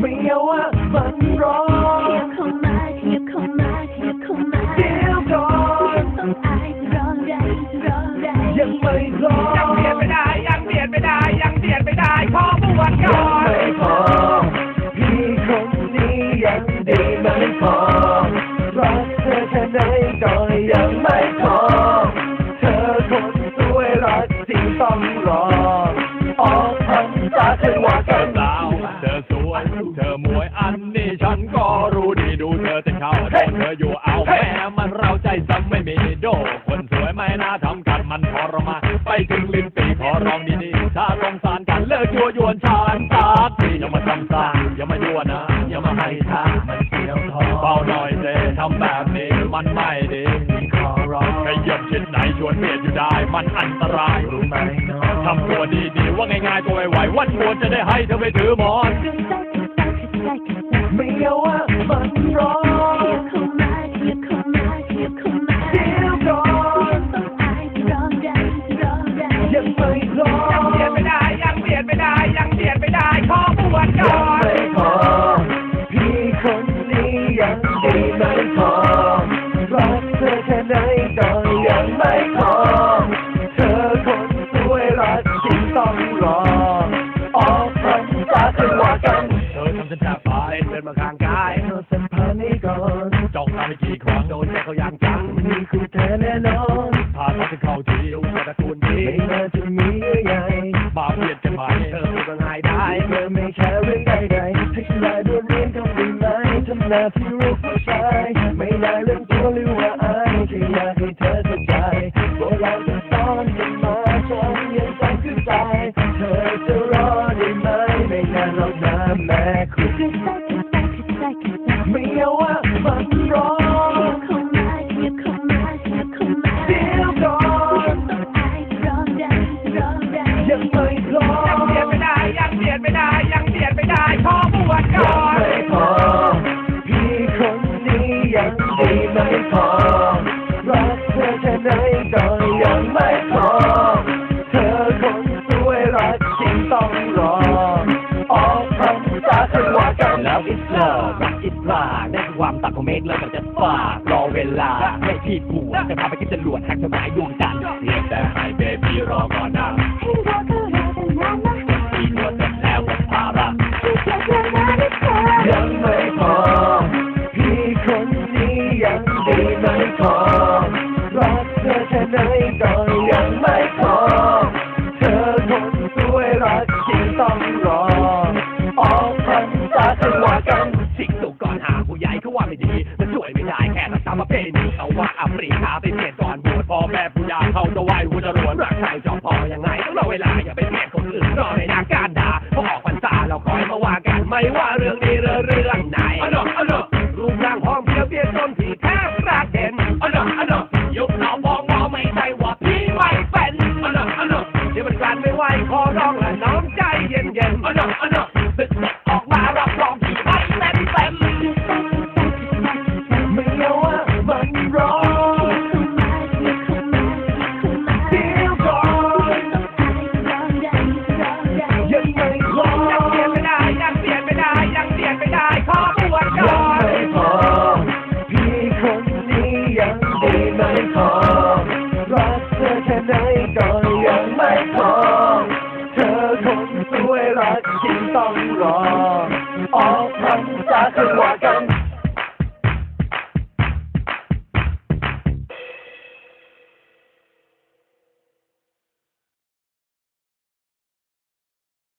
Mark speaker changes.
Speaker 1: ไม่เอาว่ามัน
Speaker 2: ร้อนอย่าเข้ามาอย่าเข้ามาอย่าเข้ามาเดี๋ยวก่อนต้องอายรอได้รอได้ยังไม่ร้อนยังเบียดไม่ได้ยังเบี
Speaker 3: ยดไม่ได้ยังเบียดไม่ได้
Speaker 2: ขอบ
Speaker 3: วชก่อนยังไม่
Speaker 1: พอพี่คนนี้ยัง
Speaker 2: ดีไม่อ เต้นเธออยู่เอาแม่มันเราใจซ้ำไม่มีโด คนสวยไม่น่าทำกันมันทรมานไปถึงลิ้นปีขอร้องดีๆถ้าสงสารกันเลิกยั่วยวนฉันสักทีอย่ามาทำซ่าอย่ามายั่วนะอย่ามาให้ท่า
Speaker 1: มันเสียวท้อง
Speaker 2: เบาหน่อยเจทำแบบนี้มันไม่ดี
Speaker 1: ขอร้อง
Speaker 2: ขยับชิดไหนชวนเบียดอยู่ได้ มันอันตราย
Speaker 1: รู้ไหม
Speaker 2: ทำตัวดีๆว่าง่ายๆตัวไวๆวันควรจะได้ให้เธอไปถือหมอน
Speaker 1: ไม่เอาว่ามันร้อน เขาอย่า
Speaker 3: ง
Speaker 2: จัง
Speaker 3: นี่
Speaker 1: คือเธอแน่นอน
Speaker 2: ถ้าเขาจะเข้าที
Speaker 3: ดูแต่ตระกูลดี
Speaker 1: ไม่น่าจะมีเยื่อใย
Speaker 2: มาเบียดกันไหม
Speaker 3: เธอพูดง่ายได้
Speaker 1: เธอไม่แค่เรื่องใดๆให้ฉันได้โดนเรียนก็ได้ไหมทำหน้าที่รูปผู้ชายไม่ได้เรื่องตัวหรือว่าอายแค่อยากให้เธอเข้าใจว่าเราจะสอนกันมาฉันยังจำขึ้นใจเธอจะรอได้ไหมไม่นานหรอกนะแม่คุณารักอิส
Speaker 3: ลาได้ความตัดของเมฆแล้วมันจะฝากรอเวลาให้พี่ผัวจะพาไปกินจรวดหักสมายดวงจันทร์
Speaker 2: เพียงแต่ให้เบบี้รอก่อนนะอีกตัวเสร็จแล้วก็ภาระ
Speaker 1: ยังไม่พอพี่คนนี้ยังดีไม่พอรักเธอแค่ไหนก็ยัง เป
Speaker 3: ลี่ยนก่อนบวช
Speaker 2: พ่อแม่ผู้ยาเขาจะไหวหัวจะรวน
Speaker 3: รักใครจอมพอยังไงต้องรอเวลาอย่าไปเปลี่ยคนอื่นรอในนาการด่าพอออกพรรษาเราคอยมาว่ากันไม่ว่าเรื่องนี้
Speaker 1: สวยรักจริง